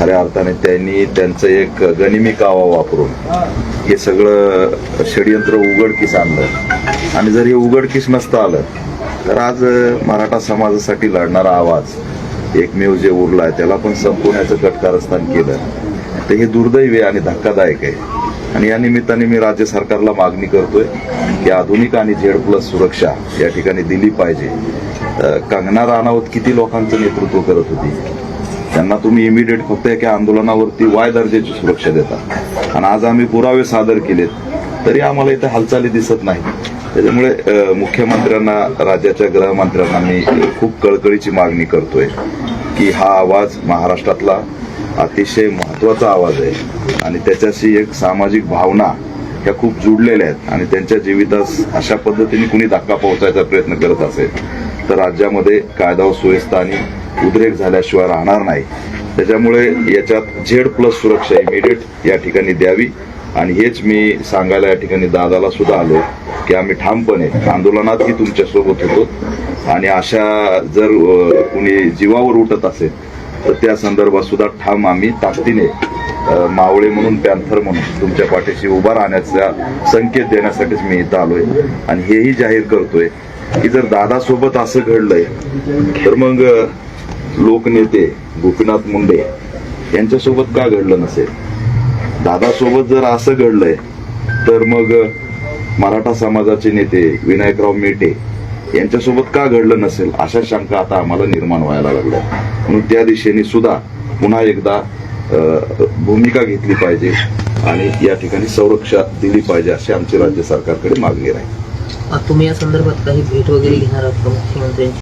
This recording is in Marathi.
खऱ्या अर्थाने त्यांनी त्यांचं एक गनिमी कावा वापरून हे सगळं षडयंत्र उघडकीस आणलं. आणि जर हे उघडकीस नसतं आलं तर आज मराठा समाजासाठी लढणारा आवाज एकमेव जे उरला आहे त्याला पण संपवण्याचं कटकारस्थान केलं. तर हे दुर्दैवी आणि धक्कादायक आहे. आणि या निमित्ताने मी राज्य सरकारला मागणी करतोय की आधुनिक आणि झेड प्लस सुरक्षा या ठिकाणी दिली पाहिजे. कंगना राणावत किती लोकांचं नेतृत्व करत होती? त्यांना तुम्ही इमिडिएट फक्त एका आंदोलनावरती वाय दर्जाची सुरक्षा देता. आणि आज आम्ही पुरावे सादर केलेत तरी आम्हाला इथे हालचाली दिसत नाही त्याच्यामुळे मुख्यमंत्र्यांना राज्याच्या गृहमंत्र्यांना मी खूप कळकळीची मागणी करतोय की हा आवाज महाराष्ट्रातला अतिशय महत्त्वाचा आवाज आहे. आणि त्याच्याशी एक सामाजिक भावना ह्या खूप जुडलेल्या आहेत. आणि त्यांच्या जीवितास अशा पद्धतीने कुणी धक्का पोहोचायचा प्रयत्न करत असेल तर राज्यामध्ये कायदा व सुव्यवस्था आणि उद्रेक झाल्याशिवाय राहणार नाही. त्याच्यामुळे याच्यात झेड प्लस सुरक्षा इमिडिएट या ठिकाणी द्यावी. आणि हेच मी सांगायला या ठिकाणी दादाला सुद्धा आलो की आम्ही ठामपणे आंदोलनातही तुमच्यासोबत होतो. आणि अशा जर कुणी जीवावर उठत असेल तर त्या संदर्भात सुद्धा ठाम आम्ही ताकदीने मावळे म्हणून पॅन्थर म्हणून तुमच्या पाठीशी उभा राहण्याचा संकेत देण्यासाठीच मी इथं आलोय. आणि हेही जाहीर करतोय की जर दादासोबत असं घडलंय तर मग लोकनेते गोपीनाथ मुंडे यांच्यासोबत का घडलं नसेल? दादासोबत जर असं घडलंय तर मग मराठा समाजाचे नेते विनायकराव मेटे यांच्यासोबत का घडलं नसेल? अशा शंका आता आम्हाला निर्माण व्हायला लागल्या म्हणून त्या दिशेने सुद्धा पुन्हा एकदा भूमिका घेतली पाहिजे आणि या ठिकाणी संरक्षा दिली पाहिजे अशी आमची राज्य सरकारकडे मागणी राहील. तुम्ही या संदर्भात काही भेट वगैरे घेणार आहात का मुख्यमंत्र्यांची?